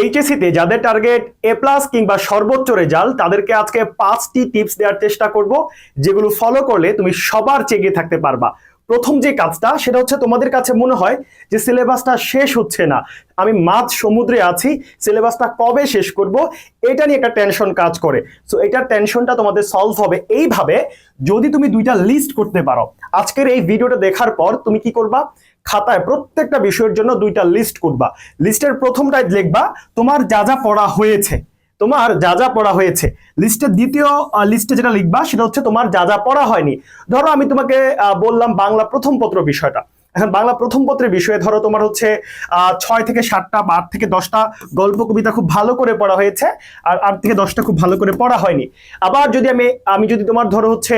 এইচএসিতে যাদের target A plus কিংবা সর্বোচ্চ রেজাল্ট তাদেরকে আজকে পাঁচটি টিপস দেওয়ার চেষ্টা করব, যেগুলো ফলো করলে তুমি সবার চেয়ে থাকতে পারবা। প্রথম যে কাজটা, সেটা হচ্ছে তোমাদের কাছে মনে হয় যে সিলেবাসটা শেষ হচ্ছে না। আমি মাঝ সমুদ্রে আছি সিলেবাসটা কবে শেষ করব, এটা নিয়ে একটা টেনশন কাজ করে। সো এটার টেনশনটা তোমাদের সলভ হবে এইভাবে, যদি তুমি দুইটা লিস্ট করতে পারো। আজকের এই ভিডিওটা দেখার পর তুমি কি করবা? খাতায় প্রত্যেকটা বিষয়ের জন্য দুইটা লিস্ট করবা লিস্টের প্রথমটায় লিখবা তোমার যা যা পড়া হয়েছে। তোমার যা যা পড়া হয়েছে। লিস্টের দ্বিতীয় লিস্টে যেটা লিখবা সেটা হচ্ছে তোমার যা যা পড়া হয়নি। ধরো আমি তোমাকে বললাম বাংলা প্রথম পত্র বিষয়টা। এখন বাংলা প্রথম পত্রের বিষয়ে ধরো তোমার হচ্ছে ছয় থেকে সাতটা বা আট থেকে দশটা গল্প কবিতা খুব ভালো করে পড়া হয়েছে, আর আট থেকে দশটা খুব ভালো করে পড়া হয়নি। আবার যদি আমি আমি যদি তোমার ধরো হচ্ছে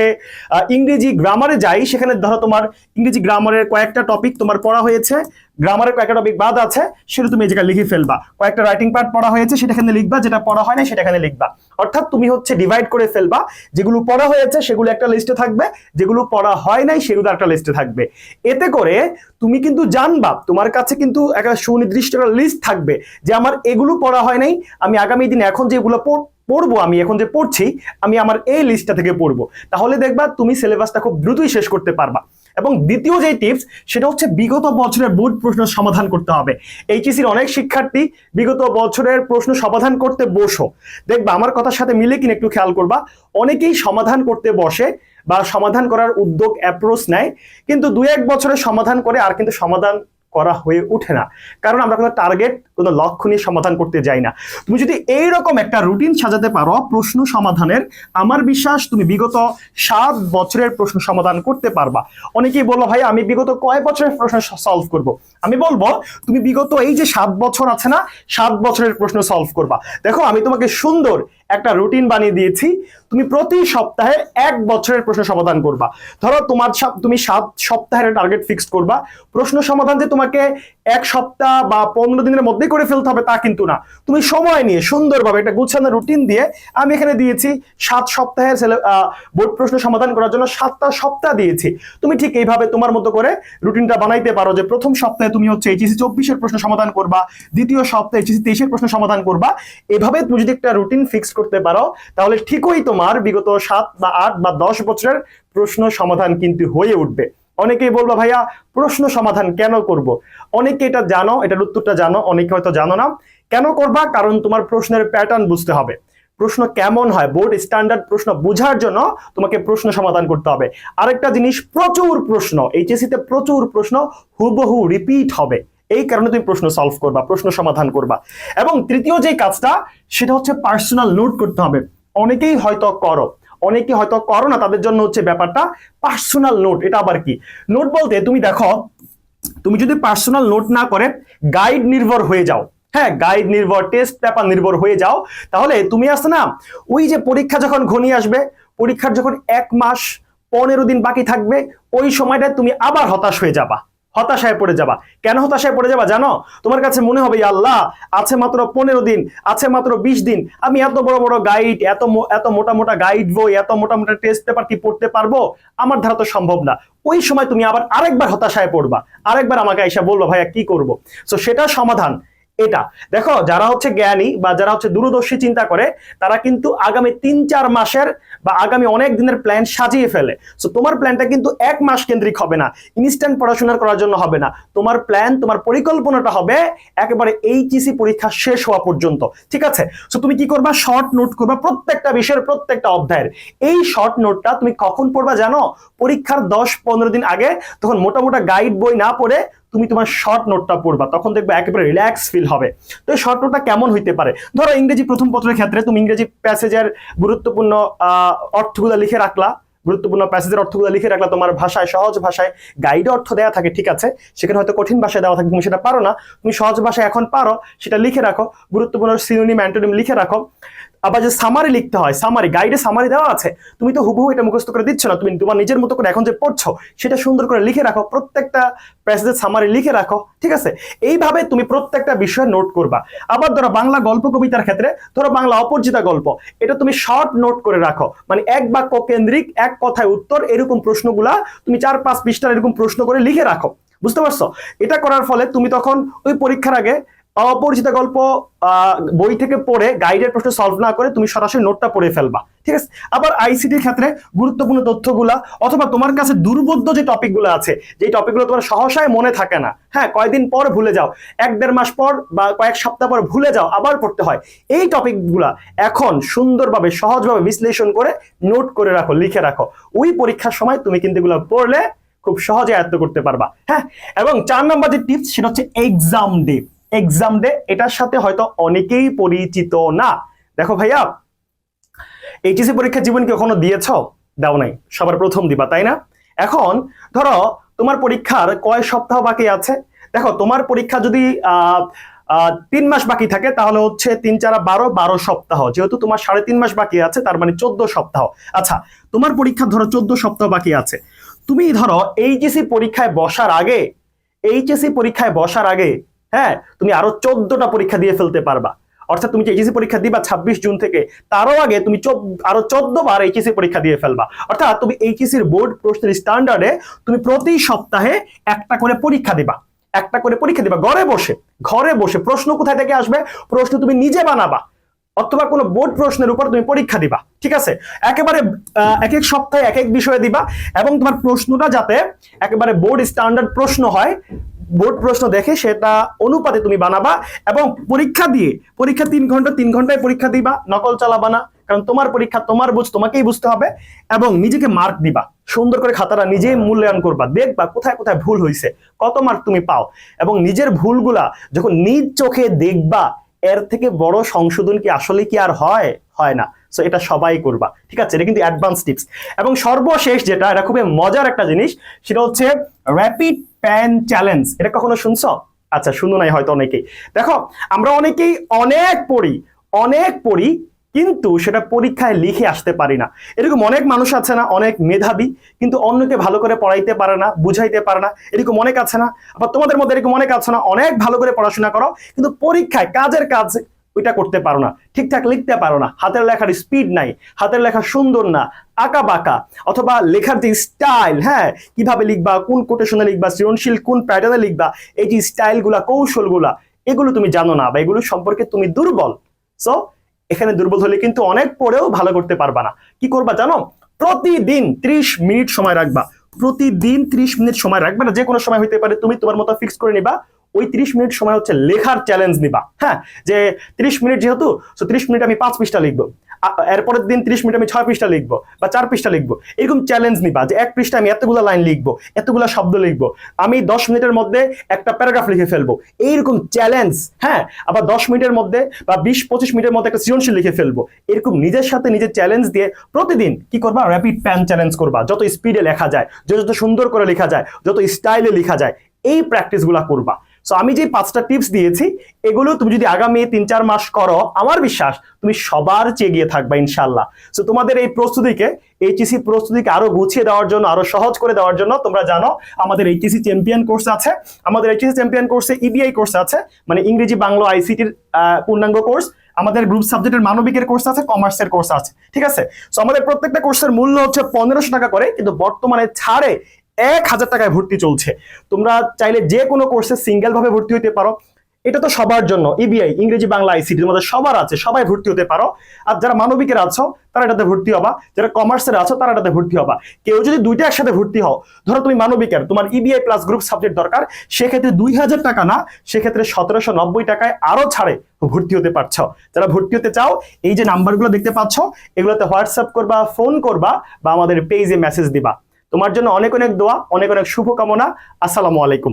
ইংরেজি গ্রামারে যাই, সেখানে ধরো তোমার ইংরেজি গ্রামারের কয়েকটা টপিক তোমার পড়া হয়েছে গ্রামারের কয়েকটা টপিক বাদ আছে, সেটা তুমি এই জায়গায় লিখে ফেলবা। কয়েকটা রাইটিং পার্ট পড়া হয়েছে, সেটা এখানে লিখবা, যেটা পড়া হয় না সেটা এখানে লিখবা। অর্থাৎ তুমি হচ্ছে ডিভাইড করে ফেলবা, যেগুলো পড়া হয়েছে, সেগুলো একটা লিস্টে থাকবে, যেগুলো পড়া হয় নাই, সেগুলো একটা লিস্টে থাকবে। এতে করে তুমি কিন্তু জানবা, তোমার কাছে কিন্তু একটা সুনির্দিষ্ট একটা লিস্ট থাকবে, যে আমার এগুলো পড়া হয় নাই, আমি আগামী দিন এখন যেগুলো পড়- পড়ব আমি, এখন যে পড়ছি, আমি আমার এই লিস্টটা থেকে পড়ব। তাহলে দেখবা তুমি সিলেবাসটা খুব দ্রুতই শেষ করতে পারবা। এবং দ্বিতীয় যে টিপস সেটা হচ্ছে বিগত বছরের বোর্ড প্রশ্ন সমাধান করতে হবে। এইচএসির অনেক শিক্ষার্থী বিগত বছরের প্রশ্ন সমাধান করতে বসো। দেখবা, আমার কথার সাথে মিলে কিনা একটু খেয়াল করবা। অনেকেই সমাধান করতে বসে বা সমাধান করার উদ্যোগ অ্যাপ্রোচ নেয়, কিন্তু দু এক বছরে সমাধান করে আর কিন্তু সমাধান করা হয়ে ওঠে না। কারণ আমরা কোনো টার্গেট কোনো লক্ষ্য নিয়ে সমাধান করতে যাই না। তুমি যদি এইরকম একটা রুটিন সাজাতে পারো, প্রশ্ন সমাধানের, আমার বিশ্বাস তুমি বিগত সাত বছরের প্রশ্ন সমাধান করতে পারবা। অনেকেই বলল, ভাই, আমি বিগত কয় বছরের প্রশ্ন সলভ করব? আমি বলব, তুমি বিগত এই যে সাত বছর আছে না, সাত বছরের প্রশ্ন সলভ করবা। দেখো, আমি তোমাকে সুন্দর একটা রুটিন বানিয়ে দিয়েছি। তুমি প্রতি সপ্তাহে এক বছরের প্রশ্ন সমাধান করবা। ধরো তোমার তুমি সাত সপ্তাহের টার্গেট ফিক্স করবা। প্রশ্ন সমাধান যে তোমাকে এক সপ্তাহ বা পনেরো দিনের মধ্যে করে ফেলতে হবে তা কিন্তু না। তুমি সময় নিয়ে সুন্দরভাবে একটা গুছানো রুটিন দিয়ে আমি এখানে দিয়েছি সাত সপ্তাহের বোর্ড প্রশ্ন সমাধান করার জন্য সাতটা সপ্তাহ দিয়েছি। তুমি ঠিক এইভাবে তোমার মতো করে রুটিনটা বানাইতে পারো যে প্রথম সপ্তাহে তুমি হচ্ছে এইচএসি চব্বিশের প্রশ্ন সমাধান করবা, দ্বিতীয় সপ্তাহে এইচএসি তেইশের প্রশ্ন সমাধান করবা। এভাবে তুমি যদি একটা রুটিন ফিক্স করতে পারো, তাহলে ঠিকই তোমার বিগত সাত বা আট বা দশ বছরের প্রশ্ন সমাধান কিন্তু হয়ে উঠবে। অনেকেই বলব, ভাইয়া, প্রশ্ন সমাধান কেন করব? অনেকে এটা জানো, এটার উত্তরটা জানো, অনেকে হয়তো জানো না। কেন করবা? কারণ তোমার প্রশ্নের প্যাটার্ন বুঝতে হবে। প্রশ্ন কেমন হয়? বোর্ড স্ট্যান্ডার্ড প্রশ্ন বোঝার জন্য তোমাকে প্রশ্ন সমাধান করতে হবে। আরেকটা জিনিস, প্রচুর প্রশ্ন এইচএসসি তে প্রচুর প্রশ্ন হুবহু রিপিট হবে। এই কারণে তুমি প্রশ্ন সলভ করবা, প্রশ্ন সমাধান করবা। এবং তৃতীয় যে কাজটা, সেটা হচ্ছে পার্সোনাল নোট করতে হবে। অনেকেই হয়তো করো অনেকে হয়তো করো না, তাদের জন্য হচ্ছে ব্যাপারটা পার্সোনাল নোট এটা আবার কি? নোট বলতে তুমি দেখো, তুমি যদি পার্সোনাল নোট না করে গাইড নির্ভর হয়ে যাও। হ্যাঁ গাইড নির্ভর টেস্ট পেপার নির্ভর হয়ে যাও। তাহলে তুমি আসতে না, ওই যে পরীক্ষা যখন ঘনিয়ে আসবে, পরীক্ষার যখন এক মাস পনেরো দিন বাকি থাকবে, ওই সময়টা তুমি আবার হতাশ হয়ে যাবা। হতাশায় পড়ে যাবা। কেন হতাশায় পড়ে যাবা জানো? তোমার কাছে মনে হবে আল্লাহ, আছে মাত্র পনেরো দিন, আছে মাত্র বিশ দিন। আমি এত বড় বড় গাইড এত এত মোটা মোটা গাইড বই, এত মোটা মোটা টেস্ট পেপার কি পড়তে পারব? আমার ধারা তো সম্ভব না। ওই সময় তুমি আবার আরেকবার হতাশায় পড়বা। আরেকবার আমাকে এসে বলল ভাইয়া, কি করব? তো সেটা সমাধান এটা। দেখো, যারা হচ্ছে জ্ঞানী বা যারা হচ্ছে দূরদর্শী চিন্তা করে, তারা কিন্তু আগামী তিন চার মাসের বা আগামী অনেক দিনের প্ল্যান সাজিয়ে ফেলে। সো তোমার প্ল্যানটা কিন্তু এক মাস কেন্দ্রিক হবে না। ইনস্ট্যান্ট পড়াশোনা করার জন্য হবে না। তোমার প্ল্যান তোমার পরিকল্পনাটা হবে একেবারে এইচএসি পরীক্ষা শেষ হওয়া পর্যন্ত। ঠিক আছে? সো তুমি কি করবা? শর্ট নোট করবা প্রত্যেকটা বিষয়ের প্রত্যেকটা অধ্যায়ের। এই শর্ট নোটটা তুমি কখন পড়বা জানো? পরীক্ষার দশ পনেরো দিন আগে, তখন মোটা মোটা গাইড বই না পড়ে তুমি তোমার শর্ট নোটটা পড়বা, তখন দেখবে একেবারে রিল্যাক্স ফিল হবে। তো শর্ট নোটটা কেমন হইতে পারে? ধরো ইংরেজি প্রথম পত্রের ক্ষেত্রে তুমি ইংরেজি প্যাসেজের গুরুত্বপূর্ণ অর্থগুলো লিখে রাখলা, গুরুত্বপূর্ণ প্যাসেজের অর্থগুলো লিখে রাখলা তোমার ভাষায়, সহজ ভাষায় গাইডে অর্থ দেওয়া থাকে, ঠিক আছে? সেখানে হয়তো কঠিন ভাষায় দেওয়া থাকে, তুমি সেটা পারো না। তুমি সহজ ভাষায় এখন পারো, সেটা লিখে রাখো। গুরুত্বপূর্ণ সিনোনিম অ্যান্টোনিম লিখে রাখো। আবার যে সামারি লিখতে হয় সামারি গাইডে সামারি দেওয়া আছে, তুমি তো হুবহু এটা মুখস্থ করে দিচ্ছ না, তুমি তোমার নিজের মতো করে এখন যে পড়ছো, সেটা সুন্দর করে লিখে রাখো, প্রত্যেকটা প্যাসেজের সামারি লিখে রাখো, ঠিক আছে? এইভাবে তুমি প্রত্যেকটা বিষয় নোট করবা। আবার ধরো বাংলা গল্প কবিতার ক্ষেত্রে, ধরো বাংলা অপরিচিতা গল্প, এটা তুমি শর্ট নোট করে রাখো। মানে এক বাক্য কেন্দ্রিক, এক কথায় উত্তর, এরকম প্রশ্নগুলা তুমি চার পাঁচ পৃষ্ঠার এরকম প্রশ্ন করে লিখে রাখো। বুঝতে পারছ? এটা করার ফলে তুমি তখন ওই পরীক্ষার আগে অপরিচিত গল্প বই থেকে পড়ে গাইডের প্রশ্ন সলভ না করে তুমি সরাসরি নোটটা পড়ে ফেলবা। ঠিক আছে? আবার আইসিটির ক্ষেত্রে গুরুত্বপূর্ণ তথ্যগুলা অথবা তোমার কাছে দুর্বোধ্য যে টপিকগুলো আছে যে টপিকগুলো তোমার সহসায় মনে থাকে না হ্যাঁ কয়েকদিন পর ভুলে যাও, এক দেড় মাস পর বা কয়েক সপ্তাহ পর ভুলে যাও, আবার পড়তে হয়। এই টপিকগুলা এখন সুন্দরভাবে, সহজভাবে বিশ্লেষণ করে নোট করে রাখো, লিখে রাখো। ওই পরীক্ষার সময় তুমি কিন্তু এগুলো পড়লে খুব সহজে আয়ত্ত করতে পারবা হ্যাঁ? এবং চার নম্বর যে টিপস সেটা হচ্ছে এক্সাম ডে এক্সাম ডে এটার সাথে হয়তো অনেকেই পরিচিত না। দেখো ভাইয়া এইচএসসি পরীক্ষা জীবন কি কখনো দিয়েছ? দাও নাই, সবার প্রথম দিবা, তাই না? এখন ধরো, তোমার পরীক্ষার কয় সপ্তাহ বাকি আছে? দেখো, তোমার পরীক্ষা যদি তিন মাস বাকি থাকে, তাহলে হচ্ছে তিন চার বারো বারো সপ্তাহ। যেহেতু তোমার সাড়ে তিন মাস বাকি আছে, তার মানে চোদ্দ সপ্তাহ। আচ্ছা তোমার পরীক্ষা ধরো চোদ্দ সপ্তাহ বাকি আছে। তুমি ধরো এইচএসসি পরীক্ষায় বসার আগে এইচএসসি পরীক্ষায় বসার আগে হ্যাঁ তুমি আরও চোদ্দটা পরীক্ষা দিয়ে ফেলতে পারবা। অর্থাৎ তুমি যে এইচএসসি পরীক্ষা দিবা ছাব্বিশ জুন থেকে, তারও আগে তুমি আরও চোদ্দ বার এইচএসসি পরীক্ষা দিয়ে ফেলবা। অর্থাৎ তুমি এইচএসসির বোর্ড প্রশ্নের স্ট্যান্ডার্ডে তুমি প্রতি সপ্তাহে একটা করে পরীক্ষা দিবা। একটা করে পরীক্ষা দিবা, ঘরে বসে ঘরে বসে, প্রশ্ন কোথায় থেকে আসবে? প্রশ্ন তুমি নিজে বানাবা। অথবা কোনো বোর্ড প্রশ্নের উপর তুমি পরীক্ষা দিবা, ঠিক আছে? একেবারে এক এক সপ্তাহে এক এক বিষয়ে দিবা এবং তোমার প্রশ্নটা যাতে একেবারে বোর্ড স্ট্যান্ডার্ড প্রশ্ন হয় বোর্ড প্রশ্ন দেখে সেটা অনুপাতে তুমি বানাবা এবং পরীক্ষা দিয়ে, পরীক্ষা তিন ঘণ্টা, তিন ঘন্টায় পরীক্ষা দিবা, নকল চালাবা না, কারণ তোমার পরীক্ষা তোমার বুঝ, তোমাকেই বুঝতে হবে এবং নিজেকে মার্ক দিবা, সুন্দর করে খাতাটা নিজেই মূল্যায়ন করবা, দেখবা কোথায় কোথায় ভুল হয়েছে কত মার্ক তুমি পাও এবং নিজের ভুলগুলা যখন নিজ চোখে দেখবা, এর থেকে বড় সংশোধন কি আসলে কি আর হয়? হয় না। সো এটা সবাই করবা। ঠিক আছে? এটা কিন্তু অ্যাডভান্স টিপস এবং সর্বশেষ যেটা, এটা খুবই মজার একটা জিনিস, সেটা হচ্ছে র্যাপিড প্যান চ্যালেঞ্জ এটা কখনো শুনছো? আচ্ছা শুনো নাই হয়তো অনেকেই। দেখো, আমরা অনেকেই অনেক পড়ি অনেক পড়ি, কিন্তু সেটা পরীক্ষায় লিখে আসতে পারি না। এরকম অনেক মানুষ আছে না, অনেক মেধাবী, কিন্তু অন্যকে ভালো করে পড়াইতে পারে না, বুঝাইতে পারে না, এরকম অনেক আছে না। আবার তোমাদের মধ্যে এরকম অনেক আছে না, অনেক ভালো করে পড়াশোনা করো, কিন্তু পরীক্ষায় কাজের কাজ ওইটা করতে পারো না, ঠিকঠাক লিখতে পারো না, হাতের লেখার স্পিড নাই, হাতের লেখা সুন্দর না আঁকা বাঁকা, অথবা লেখার যে স্টাইল হ্যাঁ কীভাবে লিখবা, কোন কোটেশনে লিখবা, সৃজনশীল কোন প্যাটার্নে লিখবা, এই যে স্টাইলগুলা কৌশলগুলা, এগুলো তুমি জানো না, বা এগুলো সম্পর্কে তুমি দুর্বল। সো এখানে দুর্বল হলে কিন্তু অনেক পড়েও ভালো করতে পারবা না। কি করবা জানো? প্রতিদিন ত্রিশ মিনিট সময় রাখবা। প্রতিদিন ত্রিশ মিনিট সময় রাখবা না যে কোনো সময় হইতে পারে, তুমি তোমার মতো ফিক্স করে নিবা। ওই ত্রিশ মিনিট সময় হচ্ছে লেখার চ্যালেঞ্জ নিবা হ্যাঁ? যে ত্রিশ মিনিট যেহেতু তো ত্রিশ মিনিট আমি পাঁচ পৃষ্ঠা লিখব। এরপরের দিন ত্রিশ মিনিট আমি ছয় পৃষ্ঠা লিখব বা চার পৃষ্ঠা লিখব। এরকম চ্যালেঞ্জ নিবা যে এক পৃষ্ঠা আমি এতগুলো লাইন লিখব, এতগুলো শব্দ লিখব। আমি দশ মিনিটের মধ্যে একটা প্যারাগ্রাফ লিখে ফেলব। এইরকম চ্যালেঞ্জ হ্যাঁ? আবার দশ মিনিটের মধ্যে বা বিশ, পঁচিশ মিনিটের মধ্যে একটা সৃজনশীল লিখে ফেলব। এরকম নিজের সাথে নিজের চ্যালেঞ্জ দিয়ে প্রতিদিন কি করবা? র্যাপিড প্যান চ্যালেঞ্জ করবা। যত স্পিডে লেখা যায়, যত সুন্দর করে লেখা যায়, যত স্টাইলে লেখা যায়, এই প্র্যাকটিসগুলো করবা। সো আমি যে পাঁচটা টিপস দিয়েছি, এগুলো তুমি যদি আগামী তিন চার মাস করো, আমার বিশ্বাস তুমি সবার চেয়ে গিয়ে থাকবা ইনশাল্লাহ সো তোমাদের এই প্রস্তুতিকে এইচএসি প্রস্তুতিকে আরও গুছিয়ে দেওয়ার জন্য, আরও সহজ করে দেওয়ার জন্য তোমরা জানো, আমাদের এইচএসি চ্যাম্পিয়ন কোর্স আছে, আমাদের এইচএসি চ্যাম্পিয়ন কোর্সে ইবিআই কোর্স আছে মানে ইংরেজি, বাংলা আইসিটির পূর্ণাঙ্গ কোর্স। আমাদের গ্রুপ সাবজেক্টের মানবিকের কোর্স আছে কমার্সের কোর্স আছে, ঠিক আছে? সো আমাদের প্রত্যেকটা কোর্সের মূল্য হচ্ছে পনেরোশো টাকা করে, কিন্তু বর্তমানে ছাড়ে এক হাজার টাকায় ভর্তি চলছে। তোমরা চাইলে যে কোনো কোর্সে সিঙ্গেল ভাবে ভর্তি হতে পারো। এটা তো সবার জন্য ইবিআই ইংরেজি বাংলা আইসিটি তোমাদের সবার আছে, সবাই ভর্তি হতে পারো। আর যারা মানবিকের আছো, তারা এটাতে ভর্তি হবা। যারা কমার্সের আছো, তারা এটাতে ভর্তি হবা। কেউ যদি দুইটা একসাথে ভর্তি হও, ধরো তুমি মানবিকের, তোমার ইবিআই প্লাস গ্রুপ সাবজেক্ট দরকার, সেক্ষেত্রে দুই হাজার টাকা না, সেক্ষেত্রে সতেরোশো নব্বই টাকায় আরও ছাড়ে ভর্তি হতে পারছ। যারা ভর্তি হতে চাও, এই যে নাম্বারগুলো দেখতে পাচ্ছ, এগুলোতে হোয়াটসঅ্যাপ করবা ফোন করবা, বা আমাদের পেজে মেসেজ দিবা। তোমার জন্য অনেক অনেক দোয়া অনেক অনেক শুভকামনা। আসসালামু আলাইকুম।